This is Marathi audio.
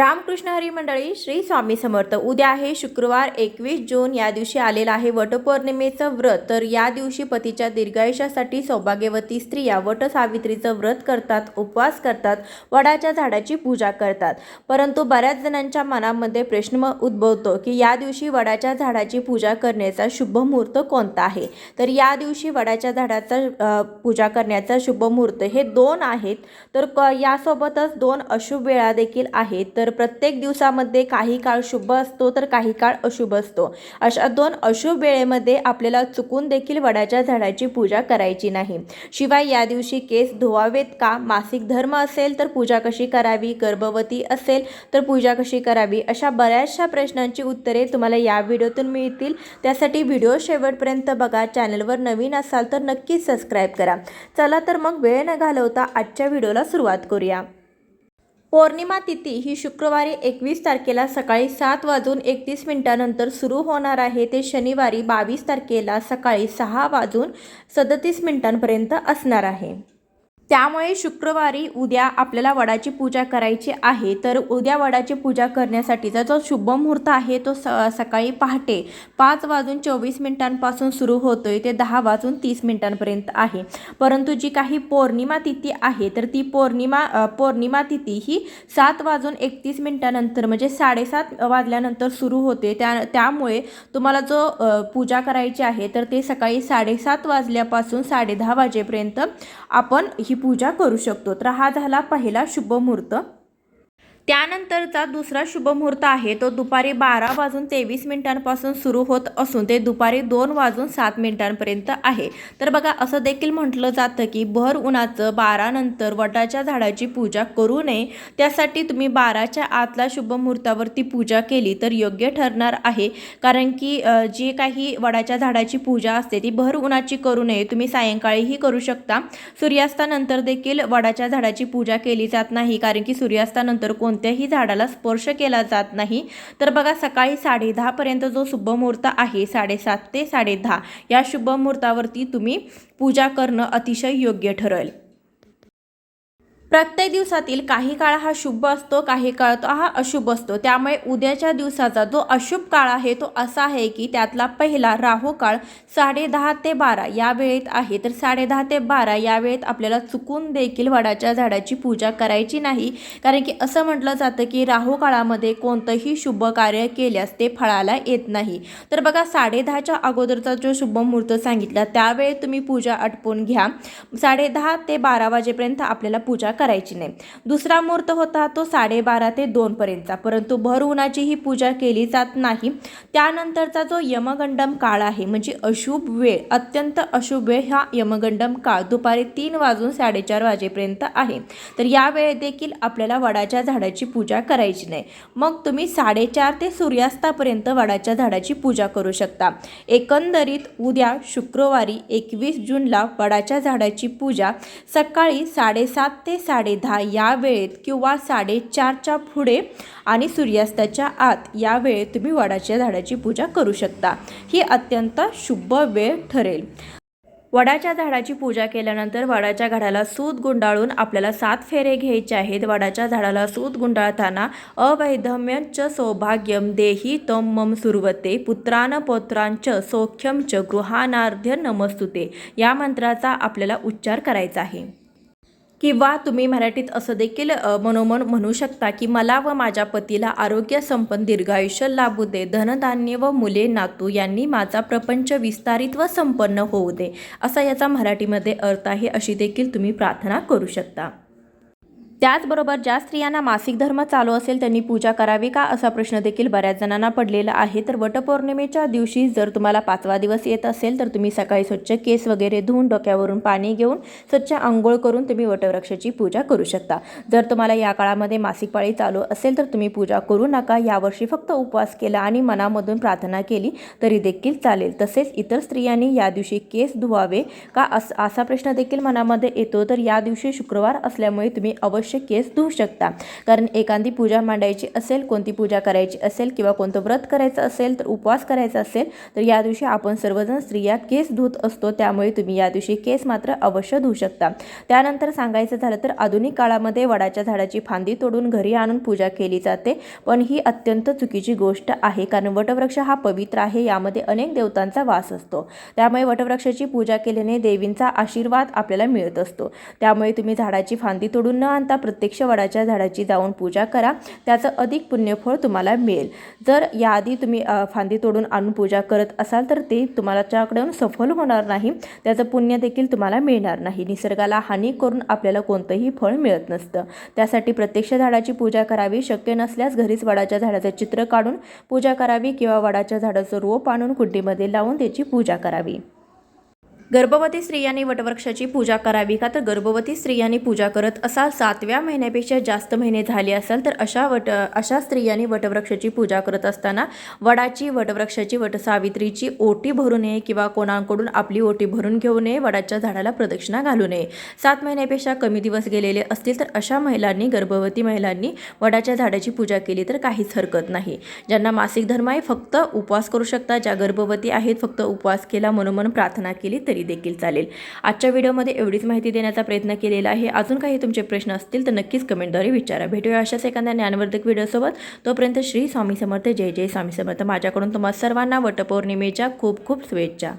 रामकृष्ण हरी मंडळी श्री स्वामी समर्थ. उद्या आहे शुक्रवार एकवीस जून. या दिवशी आलेलं आहे वटपौर्णिमेचं व्रत. तर या दिवशी पतीच्या दीर्घायुष्यासाठी सौभाग्यवती स्त्रिया वट सावित्रीचं व्रत करतात उपवास करतात वडाच्या झाडाची पूजा करतात. परंतु बऱ्याच जणांच्या मनामध्ये प्रश्न उद्भवतो की या दिवशी वडाच्या झाडाची पूजा करण्याचा शुभ मुहूर्त कोणता आहे? तर या दिवशी वडाच्या झाडाचा पूजा करण्याचा शुभ मुहूर्त हे दोन आहेत. तर क यासोबतच दोन अशुभ वेळा देखील आहेत. तर प्रत्येक दिवसामध्ये काही काळ शुभ असतो तर काही काळ अशुभ असतो. अशा दोन अशुभ वेळेमध्ये आपल्याला चुकून देखील वडाच्या झाडाची पूजा करायची नाही. शिवाय या दिवशी केस धुवावेत का? मासिक धर्म असेल तर पूजा कशी करावी? गर्भवती असेल तर पूजा कशी करावी? अशा बऱ्याचशा प्रश्नांची उत्तरे तुम्हाला या व्हिडिओतून मिळतील. त्यासाठी व्हिडिओ शेवटपर्यंत बघा. चॅनलवर नवीन असाल तर नक्कीच सबस्क्राईब करा. चला तर मग वेळ न घालवता आजच्या व्हिडिओला सुरुवात करूया. पौर्णिमा तिथी ही शुक्रवारी एकवीस तारखेला सकाळी सात वाजून एकतीस मिनिटानंतर सुरू होणार आहे. ते शनिवारी बावीस तारखेला सकाळी सहा वाजून सदतीस मिनिटांपर्यंत असणार आहे. त्यामुळे शुक्रवारी उद्या आपल्याला वडाची पूजा करायची आहे. तर उद्या वडाची पूजा करण्यासाठीचा जो शुभ मुहूर्त आहे तो स सकाळी पहाटे पाच वाजून चोवीस मिनिटांपासून सुरू होतोय. ते दहा वाजून तीस मिनिटांपर्यंत आहे. परंतु जी काही पौर्णिमा तिथी आहे तर ती पौर्णिमा पौर्णिमा तिथी ही सात वाजून एकतीस मिनिटानंतर म्हणजे साडेसात वाजल्यानंतर सुरू होते. त्या त्यामुळे तुम्हाला जो पूजा करायची आहे तर ते सकाळी साडेसात वाजल्यापासून साडेदहा वाजेपर्यंत आपण ही पूजा करू शकतो. तर हा झाला पहिला शुभ मुहूर्त. त्यानंतरचा दुसरा शुभ मुहूर्त आहे. तो दुपारी बारा वाजून तेवीस मिनिटांपासून सुरू होत असून ते दुपारी दोन वाजून सात मिनिटांपर्यंत आहे. तर बघा असं देखील म्हटलं जातं की भर उन्हाचं बारानंतर वटाच्या झाडाची पूजा करू नये. त्यासाठी तुम्ही बाराच्या आतला शुभमुहूर्तावरती पूजा केली तर योग्य ठरणार आहे. कारण की जी काही वडाच्या झाडाची पूजा असते ती भर उन्हाची करू नये. तुम्ही सायंकाळीही करू शकता. सूर्यास्तानंतर देखील वडाच्या झाडाची पूजा केली जात नाही. कारण की सूर्यास्तानंतर कोण कोणत्याही झाडाला स्पर्श केला जात नाही. तर बघा सकाळी साडेदहापर्यंत जो शुभमुहूर्त आहे साडेसात ते साडेदहा या शुभमुहूर्तावरती तुम्ही पूजा करणं अतिशय योग्य ठरेल. प्रत्येक दिवसातील काही काळ हा शुभ असतो काही काळ तो हा अशुभ असतो. त्यामुळे उद्याच्या दिवसाचा जो अशुभ काळ आहे तो असा आहे की त्यातला पहिला राहू काळ साडेदहा ते बारा या वेळेत आहे. तर साडेदहा ते बारा या वेळेत आपल्याला चुकून देखील वडाच्या झाडाची पूजा करायची नाही. कारण की असं म्हटलं जातं की राहू काळामध्ये कोणतंही शुभ कार्य केल्यास ते फळाला येत नाही. तर बघा साडेदहाच्या अगोदरचा जो शुभ मुहूर्त सांगितला त्यावेळी तुम्ही पूजा आटपून घ्या. साडेदहा ते बारा वाजेपर्यंत आपल्याला पूजा करायची नाही. दुसरा मुहूर्त होता तो साडेबारा ते दोनपर्यंतचा परंतु भर उन्हाची ही पूजा केली जात नाही. त्यानंतरचा जो यमगंडम काळ आहे म्हणजे अशुभ वेळ अत्यंत अशुभ वेळ हा यमगंडम काळ दुपारी तीन वाजून साडेचार वाजेपर्यंत आहे. तर या वेळेत देखील आपल्याला वडाच्या झाडाची पूजा करायची नाही. मग तुम्ही साडेचार ते सूर्यास्तापर्यंत वडाच्या झाडाची पूजा करू शकता. एकंदरीत उद्या शुक्रवारी एकवीस जूनला वडाच्या झाडाची पूजा सकाळी साडेसात ते साडेदहा या वेळेत किंवा साडेचारच्या पुढे आणि सूर्यास्ताच्या आत या वेळेत तुम्ही वडाच्या झाडाची पूजा करू शकता. ही अत्यंत शुभ वेळ ठरेल. वडाच्या झाडाची पूजा केल्यानंतर वडाच्या झाडाला सूत गुंडाळून आपल्याला सात फेरे घ्यायचे आहेत. वडाच्या झाडाला सूत गुंडाळताना अवैधम्यंच सौभाग्यम देही तम मम सुरवते. पुत्रान पौत्रांच सौख्यम च गृहानार्ध्य नमस्तुते. या मंत्राचा आपल्याला उच्चार करायचा आहे. किंवा तुम्ही मराठीत असं देखील मनोमन म्हणू शकता की मला व माझ्या पतीला आरोग्य संपन्न दीर्घायुष्य लाभू दे धनधान्य व मुले नातू यांनी माझा प्रपंच विस्तारित व संपन्न होऊ दे असा याचा मराठीमध्ये अर्थ आहे अशी देखील तुम्ही प्रार्थना करू शकता. त्याचबरोबर ज्या स्त्रियांना मासिक धर्म चालू असेल त्यांनी पूजा करावी का असा प्रश्न देखील बऱ्याच जणांना पडलेला आहे. तर वटपौर्णिमेच्या दिवशी जर तुम्हाला पाचवा दिवस येत असेल तर तुम्ही सकाळी स्वच्छ केस वगैरे धुवून डोक्यावरून पाणी घेऊन स्वच्छ आंघोळ करून तुम्ही वटवृक्षाची पूजा करू शकता. जर तुम्हाला या काळामध्ये मासिक पाळी चालू असेल तर तुम्ही पूजा करू नका. यावर्षी फक्त उपवास केला आणि मनामधून प्रार्थना केली तरी देखील चालेल. तसेच इतर स्त्रियांनी या दिवशी केस धुवावे का असा प्रश्न देखील मनामध्ये येतो. तर या दिवशी शुक्रवार असल्यामुळे तुम्ही अवश्य अवश्य केस धुवू शकता. कारण एखादी पूजा मांडायची असेल कोणती पूजा करायची असेल किंवा कोणतं व्रत करायचं असेल तर उपवास करायचा असेल तर या दिवशी आपण सर्वजण स्त्रिया केस धुत असतो. त्यामुळे तुम्ही या दिवशी केस मात्र अवश्य धुवू शकता. त्यानंतर सांगायचं झालं तर आधुनिक काळामध्ये वडाच्या झाडाची फांदी तोडून घरी आणून पूजा केली जाते. पण ही अत्यंत चुकीची गोष्ट आहे. कारण वटवृक्ष हा पवित्र आहे. यामध्ये अनेक देवतांचा वास असतो. त्यामुळे वटवृक्षाची पूजा केल्याने देवींचा आशीर्वाद आपल्याला मिळत असतो. त्यामुळे तुम्ही झाडाची फांदी तोडून न आणता प्रत्यक्ष वडाच्या झाडाची जाऊन पूजा करा. त्याचं अधिक पुण्यफळ तुम्हाला मिळेल. जर याआधी तुम्ही फांदी तोडून आणून पूजा करत असाल तर ते तुम्हालाच्याकडून सफल होणार नाही. त्याचं पुण्य देखील तुम्हाला मिळणार नाही. निसर्गाला हानी करून आपल्याला कोणतंही फळ मिळत नसतं. त्यासाठी प्रत्यक्ष झाडाची पूजा करावी शक्य नसल्यास घरीच वडाच्या झाडाचं चित्र काढून पूजा करावी किंवा वडाच्या झाडाचं रोप आणून कुंडीमध्ये लावून त्याची पूजा करावी. गर्भवती स्त्रियांनी वटवृक्षाची पूजा करावी का? तर गर्भवती स्त्रियांनी पूजा करत असाल सातव्या महिन्यापेक्षा जास्त महिने झाले असाल तर अशा वट अशा स्त्रियांनी वटवृक्षाची पूजा करत असताना वडाची वटवृक्षाची वटसावित्रीची ओटी भरू नये किंवा कोणाकडून आपली ओटी भरून घेऊ नये वडाच्या झाडाला प्रदक्षिणा घालू नये. सात महिन्यापेक्षा कमी दिवस गेलेले असतील तर अशा महिलांनी गर्भवती महिलांनी वडाच्या झाडाची पूजा केली तर काहीच हरकत नाही. ज्यांना मासिक धर्म आहे फक्त उपवास करू शकता. ज्या गर्भवती आहेत फक्त उपवास केला मनोमन प्रार्थना केली तरी तरी देखील चालेल. आजच्या व्हिडिओमध्ये एवढीच माहिती देण्याचा प्रयत्न केलेला आहे. अजून काही तुमचे प्रश्न असतील तर नक्कीच कमेंटद्वारे विचारा. भेटूया अशाच एखाद्या ज्ञानवर्धक व्हिडिओसोबत. तोपर्यंत श्री स्वामी समर्थ. जय जय स्वामी समर्थ. माझ्याकडून तुम्हा सर्वांना वटपौर्णिमेच्या खूप खूप शुभेच्छा.